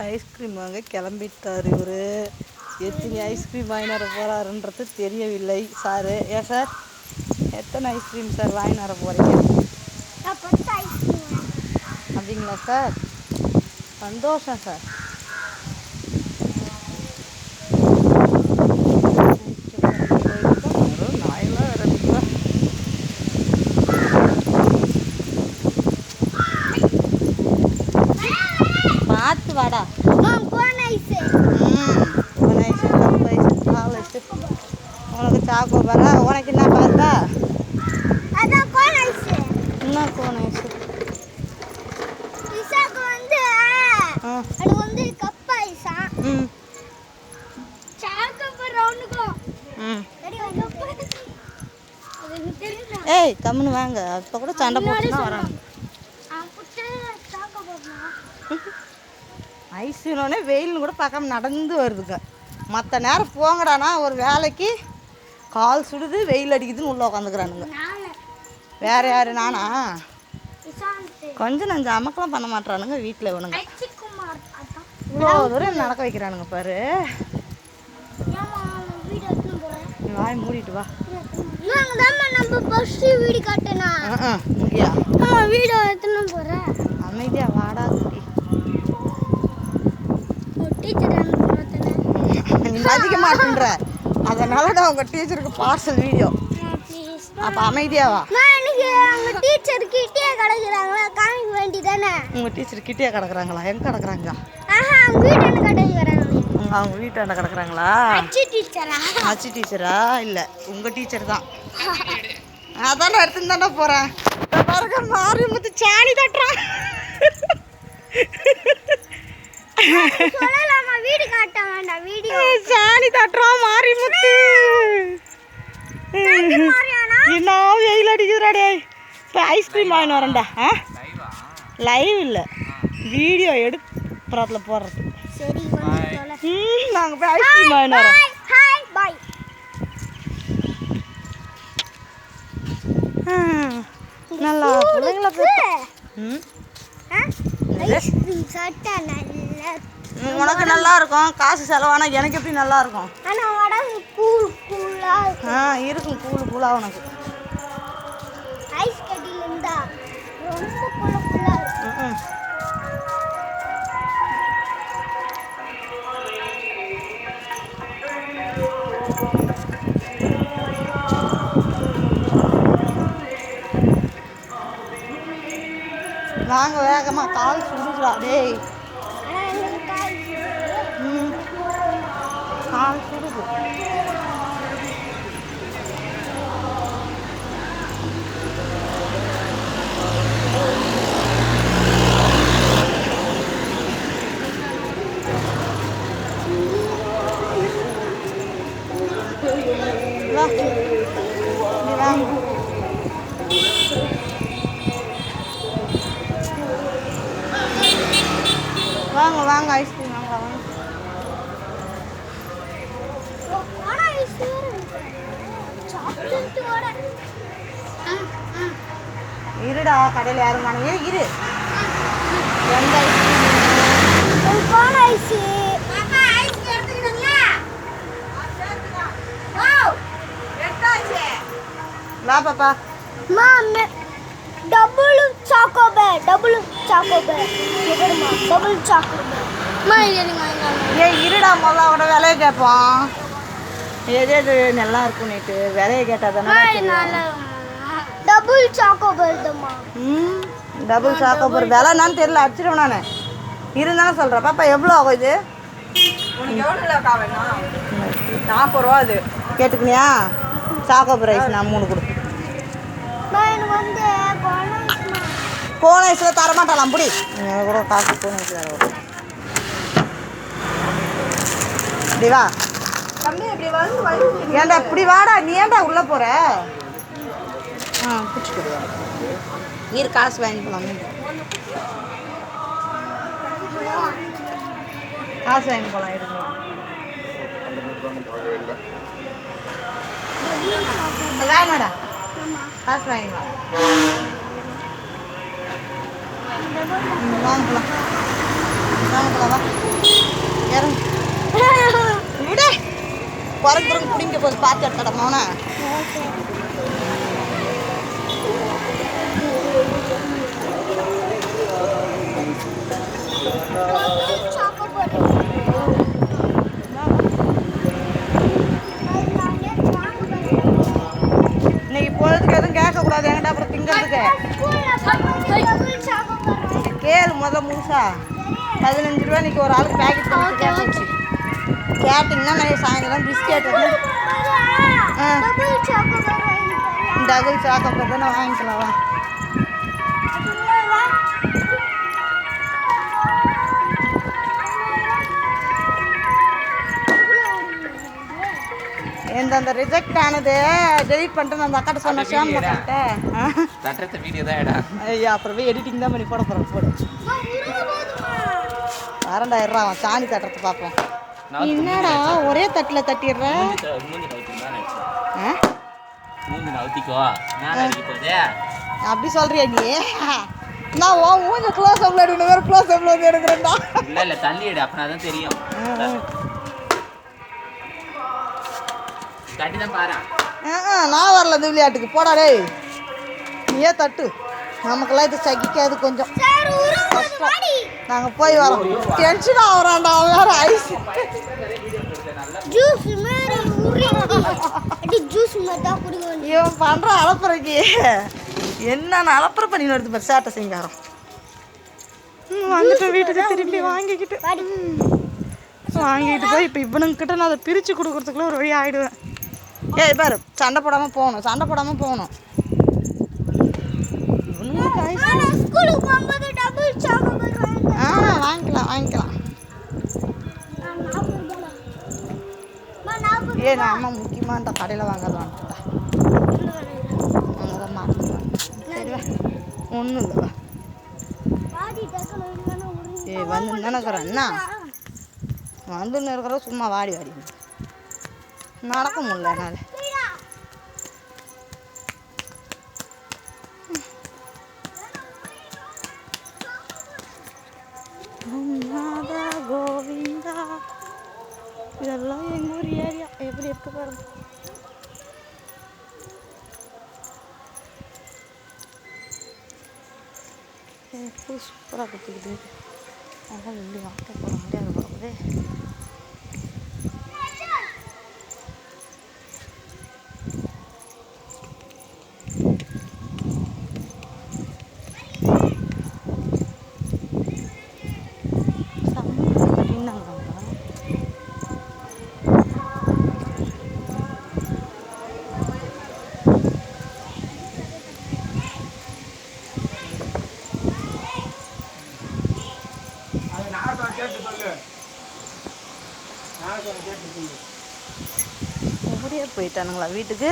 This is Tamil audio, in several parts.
ஐஸ்கிரீம் வாங்க கிளம்பிட்டார் இவர். எத்தனை ஐஸ்கிரீம் வாங்கிட்டு வர போகிறாருன்றது தெரியவில்லை சாரு. ஏன் சார்? எத்தனை ஐஸ்கிரீம் சார் வாங்கிட்டு வர போகிறீங்க. அப்படிங்களா சார்? சந்தோஷம் சார். Cup ice. பால் ஐஸு. உனக்கு சாக்கோ பாரா உனக்கு என்ன பார்த்தா என்ன கோன் ஐஸு? இசாக்கு வந்து அது வந்து கப் ஐஸா ம். சாக்கு ம். ஏய் கம்முன்னு வாங்க. அப்போ கூட சண்டை போட்டு தான் வராங்க அப்படி சாக்கு போடணும் ஐஸ்னோடனே வெயில்னு கூட பார்க்காம நடந்து வருதுங்க. மற்ற நேரம் போங்கடானா ஒரு வேலைக்கு கால் சுடுது வெயில் அடிக்குதுன்னு உள்ளே உட்காந்துக்கிறானுங்க நானு வேற யாரு நானா? கொஞ்சம் நஞ்சம் அமக்கெல்லாம் பண்ண மாட்டானுங்க வீட்டில் இவனுங்க. இவ்வளோ தூரம் நடக்க வைக்கிறானுங்க பாரு. வாய் மூடிட்டு வா. வீடு காட்டினா ஆ முடியா ஆமா வீடு எடுத்துன்னு போறேன் அமைதியா வாடா குட்டி டீச்சர் அனுப்புறேன் நீ மதிக்க மாட்டேன்ற அதனால தான் உங்கள் டீச்சருக்கு பார்சல் வீடியோ அப்போ அமைதியா வா. நான் இன்னைக்கு அவங்க டீச்சர் கிட்டே கிடக்குறாங்களா? காமிக்க வேண்டியதானே? உங்கள் டீச்சர் கிட்டே கிடக்குறாங்களா? எங்கே கிடக்குறாங்க? அவங்க வீடு என்ன கிடக்குறாங்க அவங்க வீட்டாண்ட கிடக்குறாங்களா? அச்சி டீச்சரா ஆச்சி டீச்சரா இல்லை உங்கள் டீச்சர் தான். அதான் நான் எடுத்துன்னு தானே போகிறேன் பாருங்க மாறி முத்து சாணி தட்டுறான். சொல்லலாமா வீடு காட்ட வேண்டாம் வீடியோ. சாணி தட்டுறான் மாறி முத்து. என்ன வெயில் அடிக்குதுடா டேய். இப்போ ஐஸ்கிரீம் வாங்கிட்டு வரேன்டா ஆ? லைவ் இல்லை. வீடியோ எடுப்புறத்தில் போடுறது. சரி ம் நாங்கள் போய் ஐஸ்கிரீம் வாங்கிட்டு வரோம் பாய் நல்லா பிள்ளைங்கள போய் ம்? ஐஸ்கிரீம் சாப்பிட்டா நல்லா ம், உனக்கு நல்லா இருக்கும் காசு செலவானா எனக்கு எப்படி நல்லா இருக்கும் ஆனா உடம்பு கூல் கூலா ஆ இருக்கும். கூழு கூழா உனக்கு. ஐஸ் கட்டில இருந்தா ரொம்ப கூல கூலா இருக்கும் ம், ம். வாங்க வேகமா. கால் சுடுதுடா டேய். கால் சுடுது வா நீ வாங்க வாங்க வாங்க ஐஸ்கிரீம் வாங்கலாம் வாங்க ஓ, ஆனா ஐஸ் வேற இருக்கு. சாக்லேட்டோட. ஆ, ஆ. இருடா கடையில் யாரும் காணுங்க இரு. எந்த ஒரு ஐஸ். வா பாப்பா. அம்மா, டபுள் சாக்கோபேர் டபுள் சாக்கோபேர் இங்க பாரும்மா, டபுள் சாக்கோபேர் அம்மா, ஏய் இருடா முதல்ல அவட விலையை கேட்போம் எது எது நல்லா இருக்கும் நேற்று விலையை கேட்டால் தானே டபுள் சாக்கோபேர் ம் டபுள் சாக்கோபர் விலை என்னன்னு தெரியல அடிச்சிடுவேன் நான். இருந்தாலும் சொல்கிறேன் பாப்பா எவ்வளோ ஆகும் இது? நாற்பது ரூபா அது. கேட்டுக்கினியா? சாக்கோபர் ஐஸ் நான் மூணு கொடு. கோன் ஐஸில் தரமாட்டாலாம் புடி. எனக்கு கூட காசு கோன் ஐஸ் தர வரும் இப்படி ஏன்டா இப்படி வாடா நீ ஏன்டா உள்ளே போகிற ஆ பிடிச்சிட்டு நீர் காசு வாங்கிக்கலாம் காசு வாங்கி போகலாம் இருங்க. வேணாடா காசு வாங்கிக்கலாம் ம், வாங்கிக்கலாம் வாங்கிக்கலாம் வா. இறங்கு. பிறகுறங்க பிடிங்க போய் பார்த்து எடுத்தட மோனா இன்னைக்கு பொழுதுக்கு எதுவும் கேட்கக்கூடாது என்கிட்ட அப்புறம் திங்கிறதுக்கு. கேளு முத முழுசா. பதினஞ்சு ரூபா இன்னைக்கு ஒரு ஆளுக்கு பேக்கெட் பண்ணி கேட்டிங்கன்னா நான் சாயந்தரம் பிஸ்கெட் வந்து டபுள் சாக்கோப்பர் தானே வாங்கிக்கலாம் வா. எந்த அந்த ரிஜெக்ட் ஆனது டெலிட் பண்ணிட்டு நான் அந்த அக்காட்ட சொன்ன ஷேம் தட்டுறது வீடியோ தான் ஐயா அப்புறம் போய் எடிட்டிங் தான் பண்ணி போட போகிறேன் போடு. வரண்டாயிரம் அவன் சாணி தட்டுறது பார்ப்போம். என்னடா ஒரே தட்டில் தட்டிடுற? அப்படி சொல்றியா நீ? நான் உன் மூஞ்ச க்ளோஸ் அப்ல எடுக்கணும் வேறு க்ளோஸ் அப்ல வந்து எடுக்கிறேன்டா. இல்ல இல்ல தள்ளி எடு அப்பனா தான் தெரியும். தட்டி தான் பாரு. நான் வரல இந்த விளையாட்டுக்கு. போடா டேய். நீயே தட்டு? நமக்கெல்லாம் இது சகிக்காது கொஞ்சம். நாங்கள் போய் வரோம். டென்ஷன் ஆகிறான்டா அவன் வேறு ஐஸ் ஜூஸ் ஜூஸ் இவன் பண்ணுற அலப்புறைக்கு. என்னென்ன அலப்புற பண்ணி வருது பாரு சேட்டை சிங்காரம். வந்துட்டு வீட்டுக்கு திரும்பி வாங்கிக்கிட்டு. வாங்கிட்டு போய் இப்போ இவனுங்கிட்ட நான் அதை பிரித்து கொடுக்குறதுக்குள்ள ஒரு வழி ஆகிடுவேன் ஏய் பாரு சண்டை போடாமல் போகணும் சண்டை போடாமல் போகணும் இவனுங்களுக்கு ஐஸ் நான் ஸ்கூலுக்கு போகும்போது டபுள் சாக்கோபார் வாங்கிட்டேன் ஆ வாங்கிக்கலாம் வாங்கிக்கலாம். ஏ அம்மா முக்கியமாக கடையில் வாங்காத வாங்கிட்டா அங்கே தான் மாற்றிடுவேன் சரி வா. ஒன்றும் இல்லை வா. வாடி டக்குனு இல்லைன்னா உறிஞ்சு ஏய் வந்து நினைக்கிறேன் என்ன? வந்துன்னு இருக்கிற சும்மா வாடி வாடி. நடக்க முடியல என்னால். ஏரியா எப்படி இருக்கு பாருங்க. பூ சூப்பராக கொடுத்துக்குது அதெல்லாம் வெளியே வாங்க போகிற மாதிரி அது போகுது செம்ம அப்படின்னாங்க ஓடியே போயிட்டானுங்களா வீட்டுக்கு?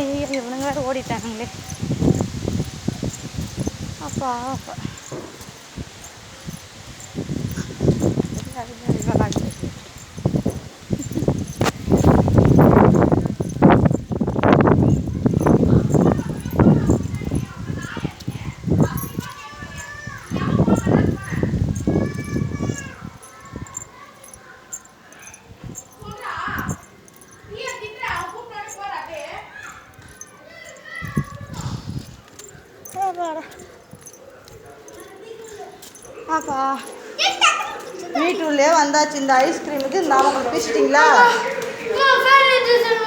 ஏய் இவனுங்க வேறு ஓடிட்டானுங்களே. அப்பா அப்பா சரி, சரி, விளாடு. அப்பாடா. அப்பா வீட்டுள்ளே வந்தாச்சு இந்த ஐஸ்கிரீமுக்கு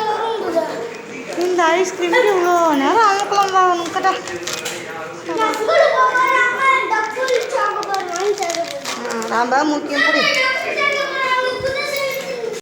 வரும் போது. இந்த ஐஸ்கிரீமுக்கு இவ்வளோ நேரம் chocolate வாங்கி தருது. ரொம்ப முக்கியம் புடி